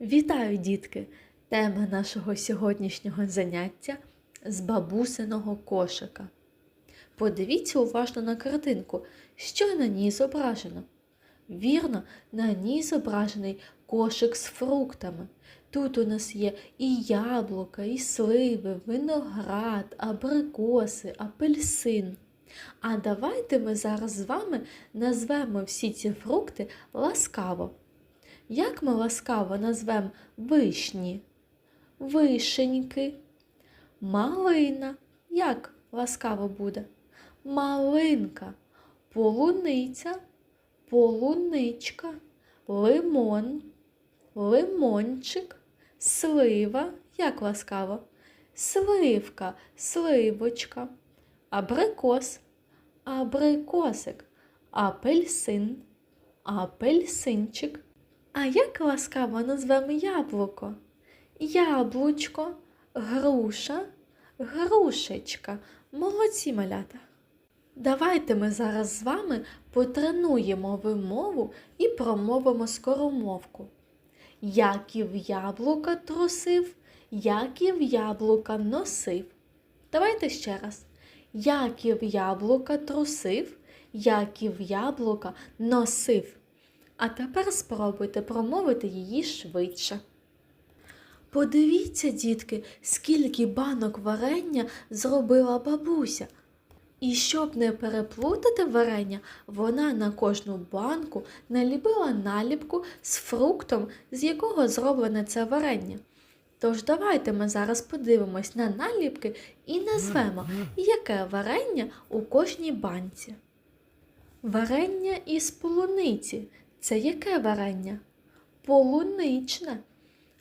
Вітаю, дітки! Тема нашого сьогоднішнього заняття з бабусиного кошика. Подивіться уважно на картинку, що на ній зображено. Вірно, на ній зображений кошик з фруктами. Тут у нас є і яблука, і сливи, виноград, абрикоси, апельсин. А давайте ми зараз з вами назвемо всі ці фрукти ласкаво. Як ми ласкаво назвемо вишні? Вишеньки. Малина. Як ласкаво буде? Малинка. Полуниця. Полуничка. Лимон. Лимончик. Слива. Як ласкаво? Сливка. Сливочка. Абрикос. Абрикосик. Апельсин. Апельсинчик. А як ласкаво назвемо яблуко? Яблучко, груша, грушечка. Молодці малята. Давайте ми зараз з вами потренуємо вимову і промовимо скоромовку. Яків яблука трусив, Яків яблука носив. Давайте ще раз. Яків яблука трусив, Яків яблука носив. А тепер спробуйте промовити її швидше. Подивіться, дітки, скільки банок варення зробила бабуся. І щоб не переплутати варення, вона на кожну банку наліпила наліпку з фруктом, з якого зроблене це варення. Тож давайте ми зараз подивимось на наліпки і назвемо, яке варення у кожній банці. Варення із полуниці це яке варення? Полуничне.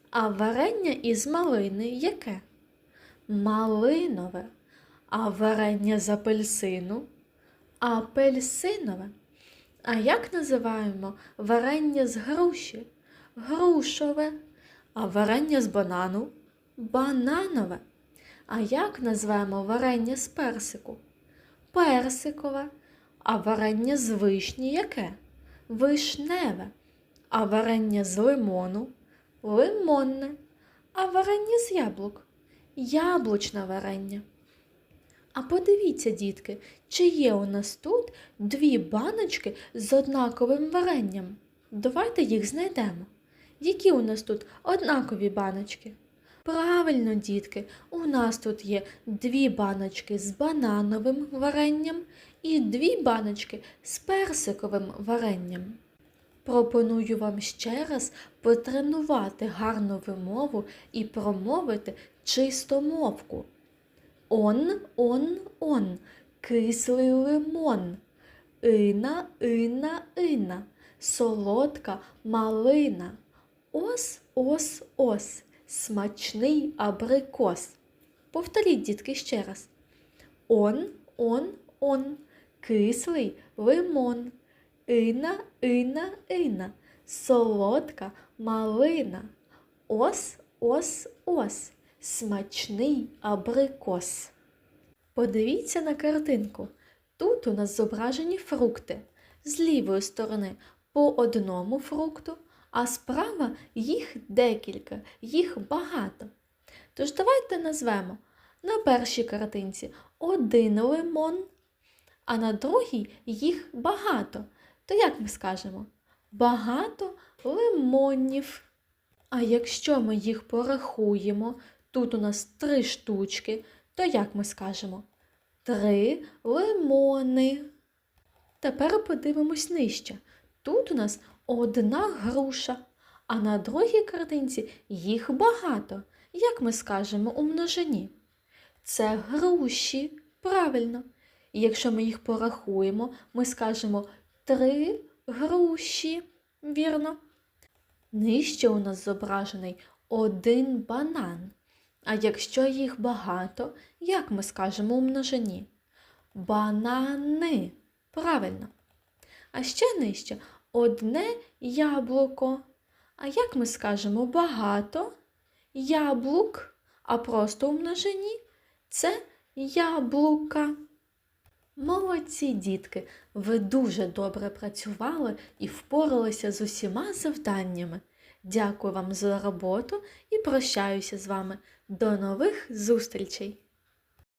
А варення із малини яке? Малинове. А варення з апельсину? Апельсинове. А як називаємо варення з груші? Грушове. А варення з банану? Бананове. А як назвемо варення з персику? Персикове. А варення з вишні яке? Вишневе. А варення з лимону? Лимонне. А варення з яблук? Яблучне варення. А подивіться, дітки, чи є у нас тут дві баночки з однаковим варенням. Давайте їх знайдемо. Які у нас тут однакові баночки? Правильно, дітки, у нас тут є дві баночки з банановим варенням і дві баночки з персиковим варенням. Пропоную вам ще раз потренувати гарну вимову і промовити чистомовку. Он, он, он, кислий лимон, ина, ина, ина, солодка малина, ос, ос, ос, смачний абрикос. Повторіть, дітки, ще раз. Он, он, он, кислий лимон, ина, ина, ина, солодка малина, ос, ос, ос, смачний абрикос. Подивіться на картинку. Тут у нас зображені фрукти. З лівої сторони по одному фрукту, а справа їх декілька, їх багато. Тож давайте назвемо на першій картинці один лимон, а на другій їх багато. То як ми скажемо? Багато лимонів. А якщо ми їх порахуємо, тут у нас три штучки, то як ми скажемо? Три лимони. Тепер подивимось нижче. Тут у нас одна груша, а на другій картинці їх багато. Як ми скажемо у множині? Це груші. Правильно. І якщо ми їх порахуємо, ми скажемо три груші. Вірно. Нижче у нас зображений один банан. А якщо їх багато, як ми скажемо у множині? Банани. Правильно. А ще нижче одне яблуко. А як ми скажемо багато? Яблук, а просто у множині це яблука. Молодці, дітки, ви дуже добре працювали і впоралися з усіма завданнями. Дякую вам за роботу і прощаюся з вами. До нових зустрічей!